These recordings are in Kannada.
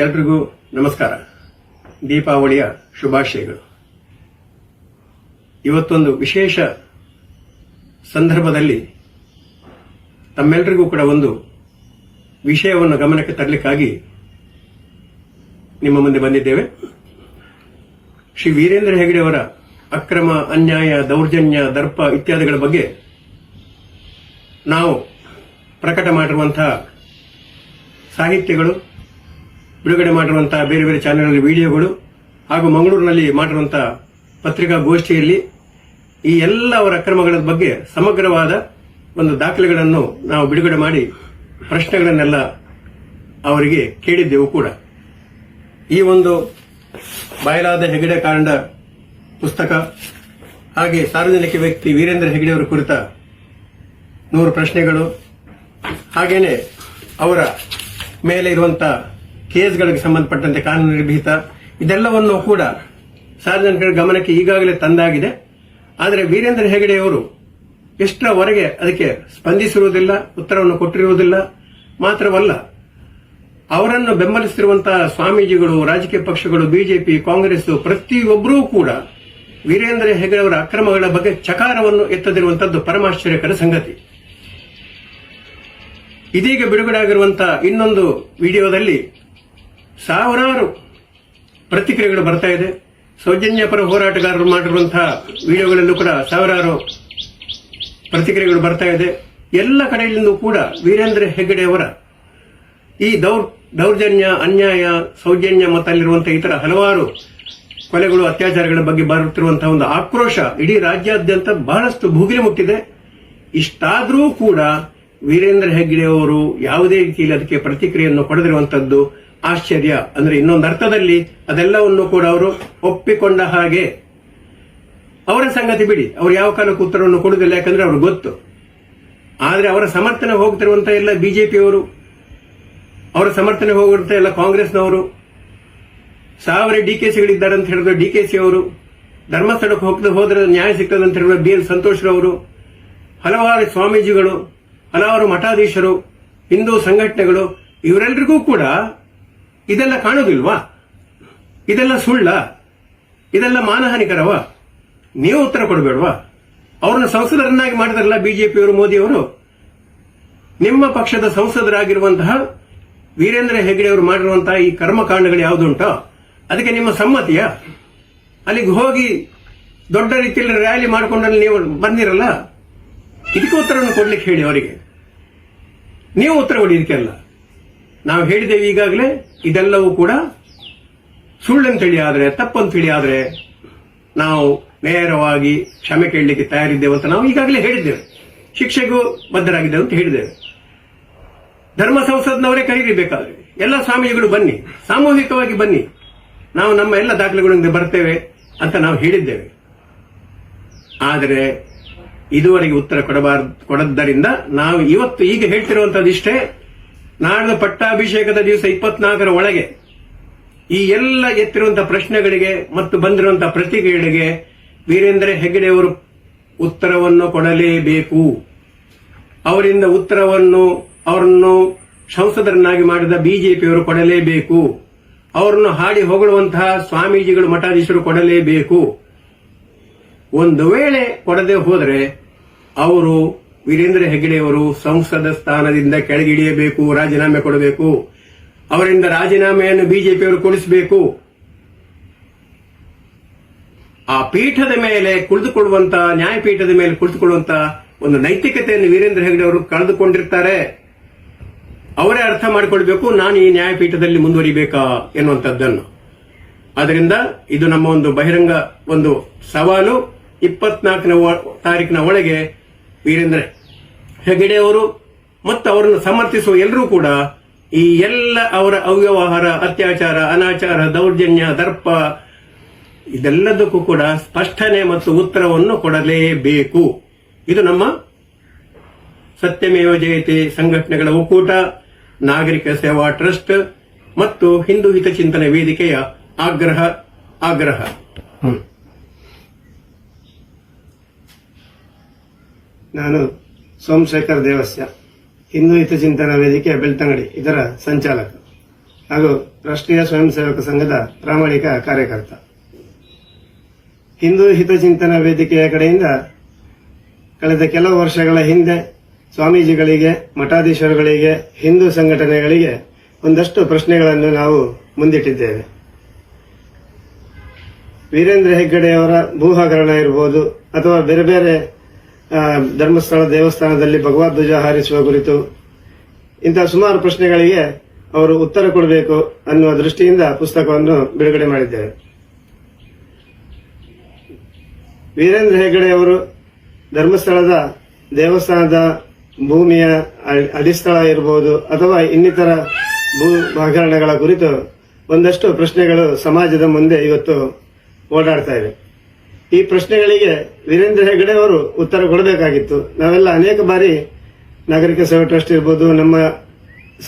ಎಲ್ರಿಗೂ ನಮಸ್ಕಾರ. ದೀಪಾವಳಿಯ ಶುಭಾಶಯಗಳು. ಇವತ್ತೊಂದು ವಿಶೇಷ ಸಂದರ್ಭದಲ್ಲಿ ತಮ್ಮೆಲ್ಲರಿಗೂ ಕೂಡ ಒಂದು ವಿಷಯವನ್ನು ಗಮನಕ್ಕೆ ತರಲಿಕ್ಕಾಗಿ ನಿಮ್ಮ ಮುಂದೆ ಬಂದಿದ್ದೇವೆ. ಶ್ರೀ ವೀರೇಂದ್ರ ಹೆಗಡೆ ಅವರ ಅಕ್ರಮ, ಅನ್ಯಾಯ, ದೌರ್ಜನ್ಯ, ದರ್ಪ ಇತ್ಯಾದಿಗಳ ಬಗ್ಗೆ ನಾವು ಪ್ರಕಟ ಮಾಡಿರುವಂತಹ ಸಾಹಿತ್ಯಗಳು ಬಿಡುಗಡೆ ಮಾಡಿರುವಂತಹ ಬೇರೆ ಬೇರೆ ಚಾನೆಲ್ ವಿಡಿಯೋಗಳು ಹಾಗೂ ಮಂಗಳೂರಿನಲ್ಲಿ ಮಾಡಿರುವಂತಹ ಪತ್ರಿಕಾಗೋಷ್ಠಿಯಲ್ಲಿ ಈ ಎಲ್ಲ ಅವರ ಅಕ್ರಮಗಳ ಬಗ್ಗೆ ಸಮಗ್ರವಾದ ಒಂದು ದಾಖಲೆಗಳನ್ನು ನಾವು ಬಿಡುಗಡೆ ಮಾಡಿ ಪ್ರಶ್ನೆಗಳನ್ನೆಲ್ಲ ಅವರಿಗೆ ಕೇಳಿದ್ದೆವು ಕೂಡ. ಈ ಒಂದು ಬಯಲಾದ ಹೆಗಡೆ ಕಾಂಡ ಪುಸ್ತಕ ಹಾಗೆ ಸಾರ್ವಜನಿಕ ವ್ಯಕ್ತಿ ವೀರೇಂದ್ರ ಹೆಗಡೆ ಅವರ ಕುರಿತ ನೂರು ಪ್ರಶ್ನೆಗಳು ಹಾಗೇನೆ ಅವರ ಮೇಲೆ ಇರುವಂತಹ ಕೇಸ್ಗಳಿಗೆ ಸಂಬಂಧಪಟ್ಟಂತೆ ಕಾನೂನು ನಿರ್ಭೀತ ಇದೆಲ್ಲವನ್ನು ಕೂಡ ಸಾರ್ವಜನಿಕರ ಗಮನಕ್ಕೆ ಈಗಾಗಲೇ ತಂದಾಗಿದೆ. ಆದರೆ ವೀರೇಂದ್ರ ಹೆಗಡೆಯವರು ಎಷ್ಟರವರೆಗೆ ಅದಕ್ಕೆ ಸ್ಪಂದಿಸಿರುವುದಿಲ್ಲ, ಉತ್ತರವನ್ನು ಕೊಟ್ಟಿರುವುದಿಲ್ಲ, ಮಾತ್ರವಲ್ಲ, ಅವರನ್ನು ಬೆಂಬಲಿಸುತ್ತಿರುವಂತಹ ಸ್ವಾಮೀಜಿಗಳು, ರಾಜಕೀಯ ಪಕ್ಷಗಳು, ಬಿಜೆಪಿ, ಕಾಂಗ್ರೆಸ್ ಪ್ರತಿಯೊಬ್ಬರೂ ಕೂಡ ವೀರೇಂದ್ರ ಹೆಗಡೆ ಅವರ ಅಕ್ರಮಗಳ ಬಗ್ಗೆ ಚಕಾರವನ್ನು ಎತ್ತದಿರುವಂತದ್ದು ಪರಮಾಶ್ಚರ್ಯಕರ ಸಂಗತಿ. ಇದೀಗ ಬಿಡುಗಡೆ ಆಗಿರುವಂತಹ ಇನ್ನೊಂದು ವಿಡಿಯೋದಲ್ಲಿ ಸಾವಿರಾರು ಪ್ರತಿಕ್ರಿಯೆಗಳು ಬರ್ತಾ ಇದೆ. ಸೌಜನ್ಯ ಪರ ಹೋರಾಟಗಾರರು ಮಾಡಿರುವಂತಹ ವಿಡಿಯೋಗಳಲ್ಲೂ ಕೂಡ ಸಾವಿರಾರು ಪ್ರತಿಕ್ರಿಯೆಗಳು ಬರ್ತಾ ಇದೆ. ಎಲ್ಲ ಕಡೆಯಲ್ಲಿಂದೂ ಕೂಡ ವೀರೇಂದ್ರ ಹೆಗ್ಗಡೆಯವರ ಈ ದೌರ್, ದೌರ್ಜನ್ಯ, ಅನ್ಯಾಯ, ಸೌಜನ್ಯ ಮತ್ತು ಅಲ್ಲಿರುವಂತಹ ಇತರ ಹಲವಾರು ಕೊಲೆಗಳು, ಅತ್ಯಾಚಾರಗಳ ಬಗ್ಗೆ ಬರುತ್ತಿರುವಂತಹ ಒಂದು ಆಕ್ರೋಶ ಇಡೀ ರಾಜ್ಯಾದ್ಯಂತ ಬಹಳಷ್ಟು ಭುಗಿಲೆ ಮುಟ್ಟಿದೆ. ಇಷ್ಟಾದರೂ ಕೂಡ ವೀರೇಂದ್ರ ಹೆಗ್ಗಡೆಯವರು ಯಾವುದೇ ರೀತಿಯಲ್ಲಿ ಅದಕ್ಕೆ ಪ್ರತಿಕ್ರಿಯೆಯನ್ನು ಕೊಡದಿರುವಂತದ್ದು ಆಶ್ಚರ್ಯ. ಅಂದ್ರೆ ಇನ್ನೊಂದು ಅರ್ಥದಲ್ಲಿ ಅದೆಲ್ಲವನ್ನು ಕೂಡ ಅವರು ಒಪ್ಪಿಕೊಂಡ ಹಾಗೆ. ಅವರ ಸಂಗತಿ ಬಿಡಿ. ಅವರು ಯಾವ ಕಾಲಕ್ಕೂ ಉತ್ತರವನ್ನು ಕೊಡುವುದಿಲ್ಲ, ಯಾಕಂದ್ರೆ ಅವ್ರಿಗೆ ಗೊತ್ತು. ಆದ್ರೆ ಅವರ ಸಮರ್ಥನೆ ಹೋಗ್ತಿರುವಂತ ಎಲ್ಲ ಬಿಜೆಪಿಯವರು, ಅವರ ಸಮರ್ಥನೆ ಹೋಗುವಂತ ಎಲ್ಲ ಕಾಂಗ್ರೆಸ್ನವರು, ಸಾವಿರ ಡಿ ಕೆ ಸಿಗಳಿದ್ದಾರೆ ಅಂತ ಹೇಳಿದ್ರು ಡಿ ಕೆ ಸಿ ಅವರು ಧರ್ಮಸ್ಥಳಕ್ಕೆ ಹೋಗ್ತಾ, ಹೋದ್ರೆ ನ್ಯಾಯ ಸಿಗ್ತದೆ ಅಂತ ಹೇಳಿದ್ರು ಬಿ ಎಲ್ ಸಂತೋಷ್ರವರು, ಹಲವಾರು ಸ್ವಾಮೀಜಿಗಳು, ಹಲವಾರು ಮಠಾಧೀಶರು, ಹಿಂದೂ ಸಂಘಟನೆಗಳು ಇವರೆಲ್ಲರಿಗೂ ಕೂಡ ಇದೆಲ್ಲ ಕಾಣೋದಿಲ್ವಾ ಇದೆಲ್ಲ ಸುಳ್ಳ? ಇದೆಲ್ಲ ಮಾನಹಾನಿಕರವ? ನೀವು ಉತ್ತರ ಕೊಡಬೇಡವಾ? ಅವ್ರನ್ನ ಸಂಸದರನ್ನಾಗಿ ಮಾಡಿದಾರಲ್ಲ ಬಿಜೆಪಿಯವರು, ಮೋದಿಯವರು? ನಿಮ್ಮ ಪಕ್ಷದ ಸಂಸದರಾಗಿರುವಂತಹ ವೀರೇಂದ್ರ ಹೆಗಡೆ ಅವರು ಮಾಡಿರುವಂತಹ ಈ ಕರ್ಮಕಾಂಡಗಳು ಯಾವುದುಂಟೋ, ಅದಕ್ಕೆ ನಿಮ್ಮ ಸಮ್ಮತಿಯ? ಅಲ್ಲಿಗೆ ಹೋಗಿ ದೊಡ್ಡ ರೀತಿಯಲ್ಲಿ ರ್ಯಾಲಿ ಮಾಡಿಕೊಂಡಲ್ಲಿ ನೀವು ಬಂದಿರಲ್ಲ? ಇದಕ್ಕೆ ಉತ್ತರವನ್ನು ಕೊಡ್ಲಿಕ್ಕೆ ಹೇಳಿ ಅವರಿಗೆ. ನೀವು ಉತ್ತರ ಕೊಡಿ, ಇದಕ್ಕೆಲ್ಲ. ನಾವು ಹೇಳಿದ್ದೇವೆ ಈಗಾಗಲೇ. ಇದೆಲ್ಲವೂ ಕೂಡ ಸುಳ್ಳಂತೇಳಿ ಆದ್ರೆ ತಪ್ಪಂತೇಳಿ ಆದ್ರೆ ನಾವು ನೇರವಾಗಿ ಕ್ಷಮೆ ಕೇಳಲಿಕ್ಕೆ ತಯಾರಿದ್ದೇವೆ ಅಂತ ನಾವು ಈಗಾಗಲೇ ಹೇಳಿದ್ದೇವೆ. ಶಿಕ್ಷೆಗೂ ಬದ್ಧರಾಗಿದ್ದೇವೆ ಅಂತ ಹೇಳಿದ್ದೇವೆ. ಧರ್ಮ ಸಂಸದ್ನವರೇ ಕರೀರಿ ಬೇಕಾದ್ರೆ. ಎಲ್ಲ ಸ್ವಾಮೀಜಿಗಳು ಬನ್ನಿ, ಸಾಮೂಹಿಕವಾಗಿ ಬನ್ನಿ. ನಾವು ನಮ್ಮ ಎಲ್ಲ ದಾಖಲೆಗಳೊಂದಿಗೆ ಬರ್ತೇವೆ ಅಂತ ನಾವು ಹೇಳಿದ್ದೇವೆ. ಆದರೆ ಇದುವರೆಗೆ ಉತ್ತರ ಕೊಡಬಾರ್ದು, ಕೊಡದ್ದರಿಂದ ನಾವು ಇವತ್ತು ಈಗ ಹೇಳ್ತಿರುವಂತದ್ದು ಇಷ್ಟೇ ನಾಡಿನ ಪಟ್ಟಾಭಿಷೇಕದ ದಿವಸ ಇಪ್ಪತ್ನಾಲ್ಕರ ಒಳಗೆ ಈ ಎಲ್ಲ ಎತ್ತಿರುವಂತಹ ಪ್ರಶ್ನೆಗಳಿಗೆ ಮತ್ತು ಬಂದಿರುವಂತಹ ಪ್ರತಿಕ್ರಿಯೆಗಳಿಗೆ ವೀರೇಂದ್ರ ಹೆಗ್ಗಡೆಯವರು ಉತ್ತರವನ್ನು ಕೊಡಲೇಬೇಕು. ಅವರಿಂದ ಉತ್ತರವನ್ನು ಅವರನ್ನು ಸಂಸದರನ್ನಾಗಿ ಮಾಡಿದ ಬಿಜೆಪಿಯವರು ಕೊಡಲೇಬೇಕು. ಅವರನ್ನು ಹಾಡಿ ಹೊಗಳುವಂತಹ ಸ್ವಾಮೀಜಿಗಳು ಮಠಾಧೀಶರು ಕೊಡಲೇಬೇಕು. ಒಂದು ವೇಳೆ ಕೊಡದೆ ಹೋದರೆ ಅವರು ವೀರೇಂದ್ರ ಹೆಗ್ಗಡೆಯವರು ಸಂಸದ ಸ್ಥಾನದಿಂದ ಕೆಳಗಿಳಿಯಬೇಕು, ರಾಜೀನಾಮೆ ಕೊಡಬೇಕು. ಅವರಿಂದ ರಾಜೀನಾಮೆಯನ್ನು ಬಿಜೆಪಿಯವರು ಕೊಡಿಸಬೇಕು. ಆ ಪೀಠದ ಮೇಲೆ ಕುಳಿತುಕೊಳ್ಳುವಂತ, ನ್ಯಾಯಪೀಠದ ಮೇಲೆ ಕುಳಿತುಕೊಳ್ಳುವಂತ ಒಂದು ನೈತಿಕತೆಯನ್ನು ವೀರೇಂದ್ರ ಹೆಗ್ಗಡೆ ಅವರು ಕಳೆದುಕೊಂಡಿರ್ತಾರೆ. ಅವರೇ ಅರ್ಥ ಮಾಡಿಕೊಳ್ಬೇಕು, ನಾನು ಈ ನ್ಯಾಯಪೀಠದಲ್ಲಿ ಮುಂದುವರಿಬೇಕಾ ಎನ್ನುವಂಥದ್ದನ್ನು. ಅದರಿಂದ ಇದು ನಮ್ಮ ಒಂದು ಬಹಿರಂಗ ಒಂದು ಸವಾಲು. ಇಪ್ಪತ್ನಾಲ್ಕನೇ ತಾರೀಕಿನ ಒಳಗೆ ವೀರೇಂದ್ರ ಹೆಗಡೆ ಅವರು ಮತ್ತು ಅವರನ್ನು ಸಮರ್ಥಿಸುವ ಎಲ್ಲರೂ ಕೂಡ ಈ ಎಲ್ಲ ಅವರ ಅವ್ಯವಹಾರ, ಅತ್ಯಾಚಾರ, ಅನಾಚಾರ, ದೌರ್ಜನ್ಯ, ದರ್ಪ ಇದೆಲ್ಲದಕ್ಕೂ ಕೂಡ ಸ್ಪಷ್ಟನೆ ಮತ್ತು ಉತ್ತರವನ್ನು ಕೊಡಲೇಬೇಕು. ಇದು ನಮ್ಮ ಸತ್ಯಮೇವ ಜಯತೆ ಸಂಘಟನೆಗಳ ಒಕ್ಕೂಟ, ನಾಗರಿಕ ಸೇವಾ ಟ್ರಸ್ಟ್ ಮತ್ತು ಹಿಂದೂ ಹಿತಚಿಂತನೆ ವೇದಿಕೆಯ ಆಗ್ರಹ ಆಗ್ರಹ. ನಾನು ಸೋಮಶೇಖರ್ ದೇವಸ್ಯ ಹಿಂದೂ ಹಿತಚಿಂತನಾ ವೇದಿಕೆ ಬೆಳ್ತಂಗಡಿ, ಇದರ ಸಂಚಾಲಕ. ಹಾಗೂ ರಾಷ್ಟ್ರೀಯ ಸ್ವಯಂ ಸೇವಕ ಸಂಘದ ಪ್ರಾಮಾಣಿಕ ಕಾರ್ಯಕರ್ತ. ಹಿಂದೂ ಹಿತಚಿಂತನ ವೇದಿಕೆಯ ಕಡೆಯಿಂದ ಕಳೆದ ಕೆಲವು ವರ್ಷಗಳ ಹಿಂದೆ ಸ್ವಾಮೀಜಿಗಳಿಗೆ, ಮಠಾಧೀಶರುಗಳಿಗೆ, ಹಿಂದೂ ಸಂಘಟನೆಗಳಿಗೆ ಒಂದಷ್ಟು ಪ್ರಶ್ನೆಗಳನ್ನು ನಾವು ಮುಂದಿಟ್ಟಿದ್ದೇವೆ. ವೀರೇಂದ್ರ ಹೆಗ್ಗಡೆಯವರ ಭೂ ಹಗರಣ ಇರಬಹುದು ಅಥವಾ ಬೇರೆ ಬೇರೆ ಧರ್ಮಸ್ಥಳ, ದೇವಸ್ಥಾನದಲ್ಲಿ ಭಗವದ್ ಧ್ವಜ ಹಾರಿಸುವ ಕುರಿತು ಇಂತಹ ಸುಮಾರು ಪ್ರಶ್ನೆಗಳಿಗೆ ಅವರು ಉತ್ತರ ಕೊಡಬೇಕು ಅನ್ನುವ ದೃಷ್ಟಿಯಿಂದ ಪುಸ್ತಕವನ್ನು ಬಿಡುಗಡೆ ಮಾಡಿದ್ದೇವೆ ವೀರೇಂದ್ರ ಹೆಗ್ಗಡೆ ಅವರು ಧರ್ಮಸ್ಥಳದ ದೇವಸ್ಥಾನದ ಭೂಮಿಯ ಅಡಿಸ್ಥಳ ಇರಬಹುದು ಅಥವಾ ಇನ್ನಿತರ ಭೂ ಹಗರಣಗಳ ಕುರಿತು ಒಂದಷ್ಟು ಪ್ರಶ್ನೆಗಳು ಸಮಾಜದ ಮುಂದೆ ಇವತ್ತು ಓಡಾಡ್ತಾ ಇವೆ. ಈ ಪ್ರಶ್ನೆಗಳಿಗೆ ವೀರೇಂದ್ರ ಹೆಗಡೆ ಅವರು ಉತ್ತರ ಕೊಡಬೇಕಾಗಿತ್ತು. ನಾವೆಲ್ಲ ಅನೇಕ ಬಾರಿ ನಾಗರಿಕ ಸೇವಾ ಟ್ರಸ್ಟ್ ಇರ್ಬೋದು, ನಮ್ಮ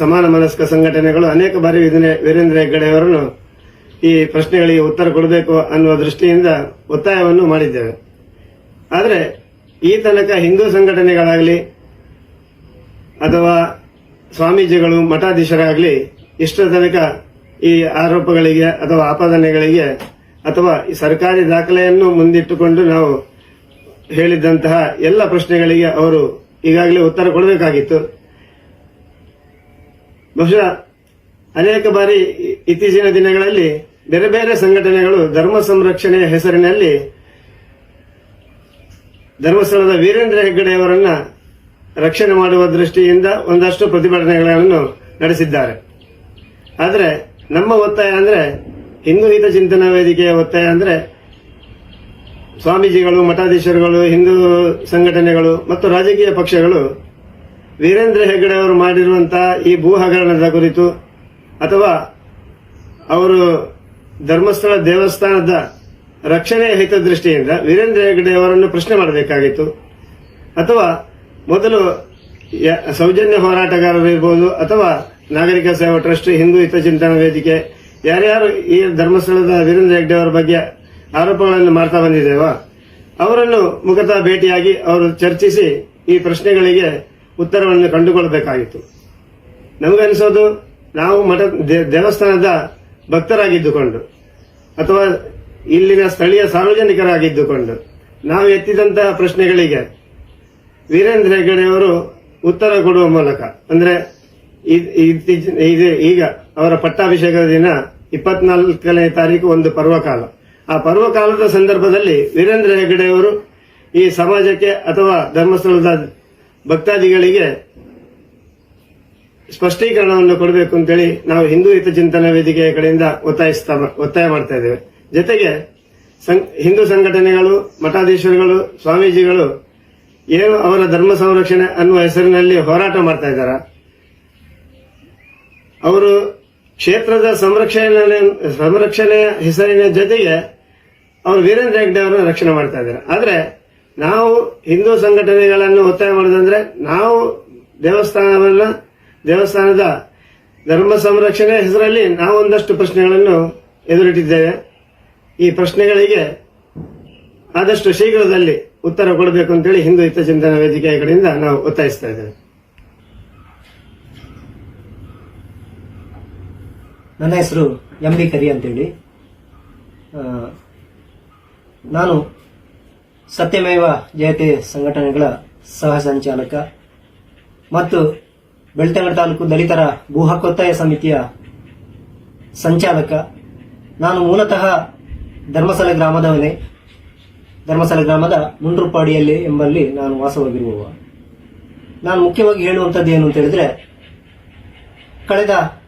ಸಮಾನ ಮನಸ್ಕ ಸಂಘಟನೆಗಳು ಅನೇಕ ಬಾರಿ ವೀರೇಂದ್ರ ಹೆಗ್ಗಡೆ ಅವರನ್ನು ಈ ಪ್ರಶ್ನೆಗಳಿಗೆ ಉತ್ತರ ಕೊಡಬೇಕು ಅನ್ನುವ ದೃಷ್ಟಿಯಿಂದ ಒತ್ತಾಯವನ್ನು ಮಾಡಿದ್ದೇವೆ. ಆದರೆ ಈ ತನಕ ಹಿಂದೂ ಸಂಘಟನೆಗಳಾಗಲಿ ಅಥವಾ ಸ್ವಾಮೀಜಿಗಳು, ಮಠಾಧೀಶರಾಗಲಿ ಇಷ್ಟರ ತನಕ ಈ ಆರೋಪಗಳಿಗೆ ಅಥವಾ ಆಪಾದನೆಗಳಿಗೆ ಅಥವಾ ಈ ಸರ್ಕಾರಿ ದಾಖಲೆಯನ್ನು ಮುಂದಿಟ್ಟುಕೊಂಡು ನಾವು ಹೇಳಿದ್ದಂತಹ ಎಲ್ಲ ಪ್ರಶ್ನೆಗಳಿಗೆ ಅವರು ಈಗಾಗಲೇ ಉತ್ತರ ಕೊಡಬೇಕಾಗಿತ್ತು. ಬಹುಶಃ ಅನೇಕ ಬಾರಿ ಇತ್ತೀಚಿನ ದಿನಗಳಲ್ಲಿ ಬೇರೆ ಬೇರೆ ಸಂಘಟನೆಗಳು ಧರ್ಮ ಸಂರಕ್ಷಣೆಯ ಹೆಸರಿನಲ್ಲಿ ಧರ್ಮಸ್ಥಳದ ವೀರೇಂದ್ರ ಹೆಗ್ಗಡೆಯವರನ್ನ ರಕ್ಷಣೆ ಮಾಡುವ ದೃಷ್ಟಿಯಿಂದ ಒಂದಷ್ಟು ಪ್ರತಿಭಟನೆಗಳನ್ನು ನಡೆಸಿದ್ದಾರೆ. ಆದರೆ ನಮ್ಮ ಒತ್ತಾಯ ಅಂದ್ರೆ ಹಿಂದೂ ಹಿತ ಚಿಂತನಾ ವೇದಿಕೆಯ ಒತ್ತಾಯ ಅಂದರೆ ಸ್ವಾಮೀಜಿಗಳು, ಮಠಾಧೀಶರುಗಳು, ಹಿಂದೂ ಸಂಘಟನೆಗಳು ಮತ್ತು ರಾಜಕೀಯ ಪಕ್ಷಗಳು ವೀರೇಂದ್ರ ಹೆಗ್ಗಡೆ ಅವರು ಮಾಡಿರುವಂತಹ ಈ ಭೂ ಹಗರಣದ ಕುರಿತು ಅಥವಾ ಅವರು ಧರ್ಮಸ್ಥಳ ದೇವಸ್ಥಾನದ ರಕ್ಷಣೆಯ ಹಿತದೃಷ್ಟಿಯಿಂದ ವೀರೇಂದ್ರ ಹೆಗ್ಗಡೆ ಅವರನ್ನು ಪ್ರಶ್ನೆ ಮಾಡಬೇಕಾಗಿತ್ತು. ಅಥವಾ ಮೊದಲು ಸೌಜನ್ಯ ಹೋರಾಟಗಾರರು ಇರ್ಬೋದು ಅಥವಾ ನಾಗರಿಕ ಸೇವಾ ಟ್ರಸ್ಟ್, ಹಿಂದೂ ಹಿತಚಿಂತನಾ ವೇದಿಕೆ ಯಾರ್ಯಾರು ಈ ಧರ್ಮಸ್ಥಳದ ವೀರೇಂದ್ರ ಹೆಗ್ಡೆ ಅವರ ಬಗ್ಗೆ ಆರೋಪಗಳನ್ನು ಮಾಡ್ತಾ ಬಂದಿದ್ದೇವ, ಅವರನ್ನು ಮುಖತಃ ಭೇಟಿಯಾಗಿ ಅವರು ಚರ್ಚಿಸಿ ಈ ಪ್ರಶ್ನೆಗಳಿಗೆ ಉತ್ತರವನ್ನು ಕಂಡುಕೊಳ್ಳಬೇಕಾಗಿತ್ತು. ನಮಗನಿಸೋದು ನಾವು ಮಠ ದೇವಸ್ಥಾನದ ಭಕ್ತರಾಗಿದ್ದುಕೊಂಡು, ಅಥವಾ ಇಲ್ಲಿನ ಸ್ಥಳೀಯ ಸಾರ್ವಜನಿಕರಾಗಿದ್ದುಕೊಂಡು, ನಾವು ಎತ್ತಿದಂತಹ ಪ್ರಶ್ನೆಗಳಿಗೆ ವೀರೇಂದ್ರ ಹೆಗ್ಗಡೆ ಅವರು ಉತ್ತರ ಕೊಡುವ ಮೂಲಕ, ಅಂದ್ರೆ ಈಗ ಅವರ ಪಟ್ಟಾಭಿಷೇಕದ ದಿನ ಇಪ್ಪತ್ನಾಲ್ಕನೇ ತಾರೀಕು ಒಂದು ಪರ್ವಕಾಲ. ಆ ಪರ್ವಕಾಲದ ಸಂದರ್ಭದಲ್ಲಿ ವೀರೇಂದ್ರ ಹೆಗಡೆ ಅವರು ಈ ಸಮಾಜಕ್ಕೆ ಅಥವಾ ಧರ್ಮಸ್ಥಳದ ಭಕ್ತಾದಿಗಳಿಗೆ ಸ್ಪಷ್ಟೀಕರಣವನ್ನು ಕೊಡಬೇಕು ಅಂತೇಳಿ ನಾವು ಹಿಂದೂ ಹಿತಚಿಂತನ ವೇದಿಕೆಯ ಕಡೆಯಿಂದ ಒತ್ತಾಯಿಸ್ತಾ ಒತ್ತಾಯ ಮಾಡ್ತಾ ಇದ್ದೇವೆ. ಜೊತೆಗೆ ಹಿಂದೂ ಸಂಘಟನೆಗಳು, ಮಠಾಧೀಶರುಗಳು, ಸ್ವಾಮೀಜಿಗಳು ಏನು ಅವರ ಧರ್ಮ ಸಂರಕ್ಷಣೆ ಅನ್ನುವ ಹೆಸರಿನಲ್ಲಿ ಹೋರಾಟ ಮಾಡ್ತಾ ಇದ್ದಾರೆ? ಅವರು ಕ್ಷೇತ್ರದ ಸಂರಕ್ಷಣೆ ಸಂರಕ್ಷಣೆಯ ಹೆಸರಿನ ಜೊತೆಗೆ ಅವರು ವೀರೇಂದ್ರ ಹೆಗ್ಡೆ ಅವರನ್ನ ರಕ್ಷಣೆ ಮಾಡ್ತಾ ಇದ್ದಾರೆ. ಆದ್ರೆ ನಾವು ಹಿಂದೂ ಸಂಘಟನೆಗಳನ್ನು ಒತ್ತಾಯ ಮಾಡೋದಂದ್ರೆ ನಾವು ದೇವಸ್ಥಾನವನ್ನ, ದೇವಸ್ಥಾನದ ಧರ್ಮ ಸಂರಕ್ಷಣೆ ಹೆಸರಲ್ಲಿ ನಾವು ಒಂದಷ್ಟು ಪ್ರಶ್ನೆಗಳನ್ನು ಎದುರಿಟ್ಟಿದ್ದೇವೆ. ಈ ಪ್ರಶ್ನೆಗಳಿಗೆ ಆದಷ್ಟು ಶೀಘ್ರದಲ್ಲಿ ಉತ್ತರ ಕೊಡಬೇಕು ಅಂತೇಳಿ ಹಿಂದೂ ಹಿತಚಿಂತನ ವೇದಿಕೆಗಳಿಂದ ನಾವು ಒತ್ತಾಯಿಸ್ತಾ ಇದ್ದೇವೆ. ನನ್ನ ಹೆಸರು ಎಂ ಬಿ ಕರಿ ಅಂತೇಳಿ. ನಾನು ಸತ್ಯಮೇವ ಜಯತೆ ಸಂಘಟನೆಗಳ ಸಹ ಸಂಚಾಲಕ ಮತ್ತು ಬೆಳ್ತಂಗಡ ತಾಲೂಕು ದಲಿತರ ಭೂ ಹಕ್ಕೊತ್ತಾಯ ಸಮಿತಿಯ ಸಂಚಾಲಕ. ನಾನು ಮೂಲತಃ ಧರ್ಮಸ್ಥಳ ಗ್ರಾಮದವನೇ. ಧರ್ಮಸ್ಥಳ ಗ್ರಾಮದ ಮುಂಡ್ರುಪಾಡಿಯಲ್ಲಿ ಎಂಬಲ್ಲಿ ನಾನು ವಾಸವಾಗಿರುವವ. ನಾನು ಮುಖ್ಯವಾಗಿ ಹೇಳುವಂಥದ್ದು ಏನು ಅಂತ ಹೇಳಿದ್ರೆ, ಕಳೆದ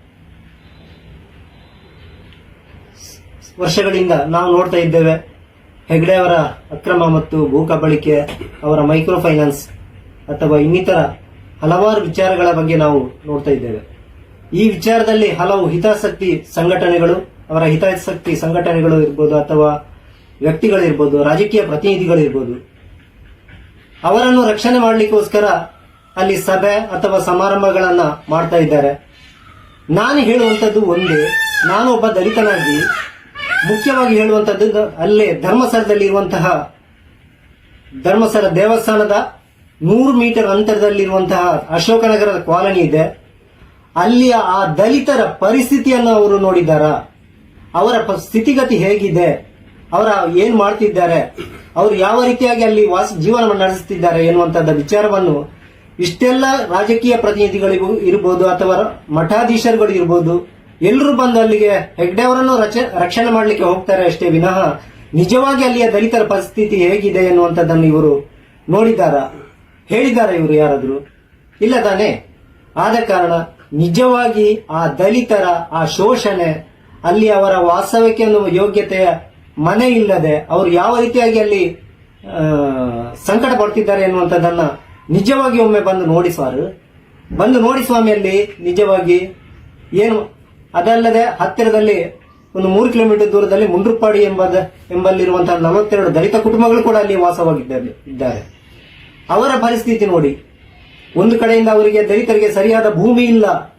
ವರ್ಷಗಳಿಂದ ನಾವು ನೋಡ್ತಾ ಇದ್ದೇವೆ. ಹೆಗ್ಡೆ ಅವರ ಅಕ್ರಮ ಮತ್ತು ಭೂ ಕಬಳಿಕೆ, ಅವರ ಮೈಕ್ರೋ ಫೈನಾನ್ಸ್ ಅಥವಾ ಇನ್ನಿತರ ಹಲವಾರು ವಿಚಾರಗಳ ಬಗ್ಗೆ ನಾವು ನೋಡ್ತಾ ಇದ್ದೇವೆ. ಈ ವಿಚಾರದಲ್ಲಿ ಹಲವು ಹಿತಾಸಕ್ತಿ ಸಂಘಟನೆಗಳು, ಅವರ ಹಿತಾಸಕ್ತಿ ಸಂಘಟನೆಗಳು ಇರ್ಬೋದು ಅಥವಾ ವ್ಯಕ್ತಿಗಳಿರ್ಬೋದು, ರಾಜಕೀಯ ಪ್ರತಿನಿಧಿಗಳಿರ್ಬೋದು ಅವರನ್ನು ರಕ್ಷಣೆ ಮಾಡಲಿಕ್ಕೋಸ್ಕರ ಅಲ್ಲಿ ಸಭೆ ಅಥವಾ ಸಮಾರಂಭಗಳನ್ನ ಮಾಡ್ತಾ ಇದ್ದಾರೆ. ನಾನು ಹೇಳುವಂಥದ್ದು ಒಂದೇ ನಾನು ಒಬ್ಬ ದಲಿತನಾಗಿ ಮುಖ್ಯವಾಗಿ ಹೇಳುವಂಥದ್ದು ಅಲ್ಲೇ ಧರ್ಮಸ್ಥಳದಲ್ಲಿ ಇರುವಂತಹ ಧರ್ಮಸ್ಥಳ ದೇವಸ್ಥಾನದ ನೂರು ಮೀಟರ್ ಅಂತರದಲ್ಲಿರುವಂತಹ ಅಶೋಕನಗರದ ಕಾಲನಿ ಇದೆ. ಅಲ್ಲಿಯ ಆ ದಲಿತರ ಪರಿಸ್ಥಿತಿಯನ್ನು ಅವರು ನೋಡಿದ್ದಾರಾ? ಅವರ ಸ್ಥಿತಿಗತಿ ಹೇಗಿದೆ? ಅವರ ಏನ್ ಮಾಡ್ತಿದ್ದಾರೆ? ಅವರು ಯಾವ ರೀತಿಯಾಗಿ ಅಲ್ಲಿ ವಾಸ ಜೀವನ ನಡೆಸುತ್ತಿದ್ದಾರೆ ಎನ್ನುವಂತಹ ವಿಚಾರವನ್ನು ಇಷ್ಟೆಲ್ಲ ರಾಜಕೀಯ ಪ್ರತಿನಿಧಿಗಳಿಗೂ ಇರಬಹುದು ಅಥವಾ ಮಠಾಧೀಶರುಗಳು ಇರ್ಬೋದು ಎಲ್ಲರೂ ಬಂದು ಅಲ್ಲಿಗೆ ಹೆಗ್ಡೆ ಅವರನ್ನು ರಕ್ಷಣೆ ಮಾಡಲಿಕ್ಕೆ ಹೋಗ್ತಾರೆ ಅಷ್ಟೇ ವಿನಃ ನಿಜವಾಗಿ ಅಲ್ಲಿಯ ದಲಿತರ ಪರಿಸ್ಥಿತಿ ಹೇಗಿದೆ ಎನ್ನುವಂಥದ್ದನ್ನು ಇವರು ನೋಡಿದ್ದಾರಾ? ಹೇಳಿದ್ದಾರೆ ಇವರು ಯಾರಾದರೂ? ಇಲ್ಲ ತಾನೆ? ಆದ ಕಾರಣ ನಿಜವಾಗಿ ಆ ದಲಿತರ ಆ ಶೋಷಣೆ, ಅಲ್ಲಿ ಅವರ ವಾಸ್ತವಕ್ಕೆ ಅನ್ನುವ ಯೋಗ್ಯತೆಯ ಮನೆ ಇಲ್ಲದೆ ಅವರು ಯಾವ ರೀತಿಯಾಗಿ ಅಲ್ಲಿ ಸಂಕಟ ಪಡ್ತಿದ್ದಾರೆ ಎನ್ನುವಂಥದ್ದನ್ನ ನಿಜವಾಗಿ ಒಮ್ಮೆ ಬಂದು ನೋಡಿ ಸ್ವಾರು ಬಂದು ನೋಡಿ ಸ್ವಾಮಿಯಲ್ಲಿ ನಿಜವಾಗಿ ಏನು ಅದಲ್ಲದೆ ಹತ್ತಿರದಲ್ಲಿ ಒಂದು ಮೂರು ಕಿಲೋಮೀಟರ್ ದೂರದಲ್ಲಿ ಮುಂಡ್ರುಪಾಡಿ ಎಂಬ ಎಂಬಲ್ಲಿರುವಂತಹ ನಲವತ್ತೆರಡು ದಲಿತ ಕುಟುಂಬಗಳು ಕೂಡ ಅಲ್ಲಿ ವಾಸವಾಗಿದ್ದಾರೆ ಇದ್ದಾರೆ. ಅವರ ಪರಿಸ್ಥಿತಿ ನೋಡಿ. ಒಂದು ಕಡೆಯಿಂದ ಅವರಿಗೆ ದಲಿತರಿಗೆ ಸರಿಯಾದ ಭೂಮಿ ಇಲ್ಲ.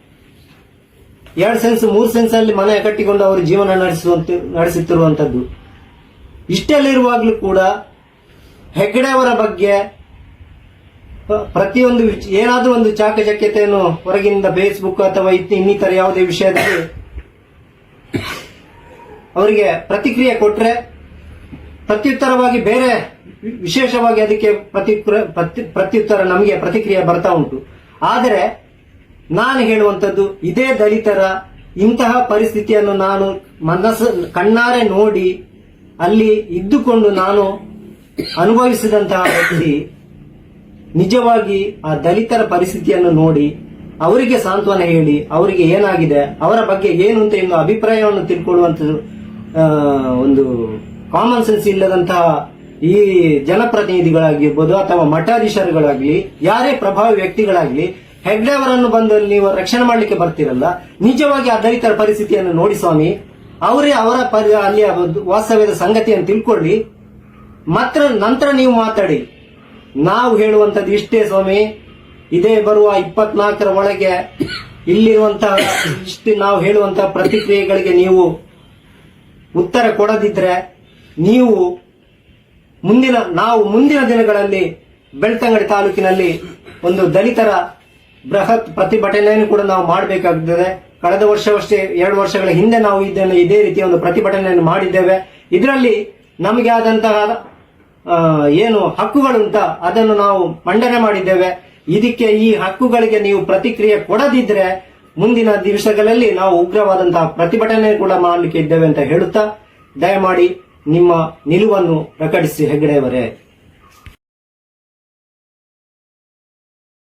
ಎರಡು ಸೆನ್ಸ್, ಮೂರು ಸೆನ್ಸ್ ಅಲ್ಲಿ ಮನೆ ಕಟ್ಟಿಕೊಂಡು ಅವರು ಜೀವನ ನಡೆಸುವಂತ ನಡೆಸುತ್ತಿರುವಂತದ್ದು. ಇಷ್ಟೆಲ್ಲಿರುವಾಗಲೂ ಕೂಡ ಹೆಗ್ಗಡೆ ಅವರ ಬಗ್ಗೆ ಪ್ರತಿಯೊಂದು ಏನಾದರೂ ಒಂದು ಚಾಕಚಕ್ಯತೆಯನ್ನು ಹೊರಗಿಂದ ಫೇಸ್ಬುಕ್ ಅಥವಾ ಇನ್ನಿತರ ಯಾವುದೇ ವಿಷಯದಲ್ಲಿ ಅವರಿಗೆ ಪ್ರತಿಕ್ರಿಯೆ ಕೊಟ್ಟರೆ ಪ್ರತ್ಯುತ್ತರವಾಗಿ ಬೇರೆ ವಿಶೇಷವಾಗಿ ಅದಕ್ಕೆ ಪ್ರತಿ- ಪ್ರತ್ಯುತ್ತರ ನಮಗೆ ಪ್ರತಿಕ್ರಿಯೆ ಬರ್ತಾ ಉಂಟು. ಆದರೆ ನಾನು ಹೇಳುವಂಥದ್ದು ಇದೇ ದಲಿತರ ಇಂತಹ ಪರಿಸ್ಥಿತಿಯನ್ನು ನಾನು ಮನಸ್ಸು ಕಣ್ಣಾರೆ ನೋಡಿ ಅಲ್ಲಿ ಇದ್ದುಕೊಂಡು ನಾನು ಅನುಭವಿಸಿದಂತಹ ವ್ಯಕ್ತಿ ನಿಜವಾಗಿ ಆ ದಲಿತರ ಪರಿಸ್ಥಿತಿಯನ್ನು ನೋಡಿ ಅವರಿಗೆ ಸಾಂತ್ವನ ಹೇಳಿ, ಅವರಿಗೆ ಏನಾಗಿದೆ, ಅವರ ಬಗ್ಗೆ ಏನು ಅಂತ ಇನ್ನು ಅಭಿಪ್ರಾಯವನ್ನು ತಿಳ್ಕೊಳ್ಳುವಂಥದ್ದು ಒಂದು ಕಾಮನ್ ಸೆನ್ಸ್ ಇಲ್ಲದಂತಹ ಈ ಜನಪ್ರತಿನಿಧಿಗಳಾಗಿರ್ಬೋದು ಅಥವಾ ಮಠಾಧೀಶರುಗಳಾಗ್ಲಿ, ಯಾರೇ ಪ್ರಭಾವಿ ವ್ಯಕ್ತಿಗಳಾಗ್ಲಿ, ಹೆಗ್ಡೆ ಅವರನ್ನು ಬಂದು ನೀವು ರಕ್ಷಣೆ ಮಾಡಲಿಕ್ಕೆ ಬರ್ತಿರಲ್ಲ, ನಿಜವಾಗಿ ಆ ದಲಿತರ ಪರಿಸ್ಥಿತಿಯನ್ನು ನೋಡಿ ಸ್ವಾಮಿ, ಅವರೇ ಅವರ ಅಲ್ಲಿಯ ವಾಸ್ತವ್ಯದ ಸಂಗತಿಯನ್ನು ತಿಳ್ಕೊಳ್ಳಿ, ಮಾತ್ರ ನಂತರ ನೀವು ಮಾತಾಡಿ. ನಾವು ಹೇಳುವಂತದ್ದು ಇಷ್ಟೇ ಸ್ವಾಮಿ. ಇದೇ ಬರುವ ಇಪ್ಪತ್ನಾಲ್ಕರ ಒಳಗೆ ಇಲ್ಲಿರುವಂತಹ ಇಷ್ಟು ನಾವು ಹೇಳುವಂತಹ ಪ್ರತಿಕ್ರಿಯೆಗಳಿಗೆ ನೀವು ಉತ್ತರ ಕೊಡದಿದ್ರೆ ನೀವು ಮುಂದಿನ, ನಾವು ಮುಂದಿನ ದಿನಗಳಲ್ಲಿ ಬೆಳ್ತಂಗಡಿ ತಾಲೂಕಿನಲ್ಲಿ ಒಂದು ದಲಿತರ ಬೃಹತ್ ಪ್ರತಿಭಟನೆಯನ್ನು ಕೂಡ ನಾವು ಮಾಡಬೇಕಾಗುತ್ತದೆ ಕಳೆದ ವರ್ಷವಷ್ಟೇ, ಎರಡು ವರ್ಷಗಳ ಹಿಂದೆ ನಾವು ಇದನ್ನು ಇದೇ ರೀತಿಯ ಒಂದು ಪ್ರತಿಭಟನೆಯನ್ನು ಮಾಡಿದ್ದೇವೆ. ಇದರಲ್ಲಿ ನಮಗೆ ಆದಂತಹ ಏನು ಹಕ್ಕುಗಳುಂಟ ಅದನ್ನು ನಾವು ಮಂಡನೆ ಮಾಡಿದ್ದೇವೆ. ಇದಕ್ಕೆ ಈ ಹಕ್ಕುಗಳಿಗೆ ನೀವು ಪ್ರತಿಕ್ರಿಯೆ ಕೊಡದಿದ್ರೆ ಮುಂದಿನ ದಿವಸಗಳಲ್ಲಿ ನಾವು ಉಗ್ರವಾದಂತಹ ಪ್ರತಿಭಟನೆ ಕೂಡ ಮಾಡಲಿಕ್ಕೆ ಇದ್ದೇವೆ ಅಂತ ಹೇಳುತ್ತಾ, ದಯಮಾಡಿ ನಿಮ್ಮ ನಿಲುವನ್ನು ಪ್ರಕಟಿಸಿ ಹೆಗ್ಗಡೆಯವರೇ.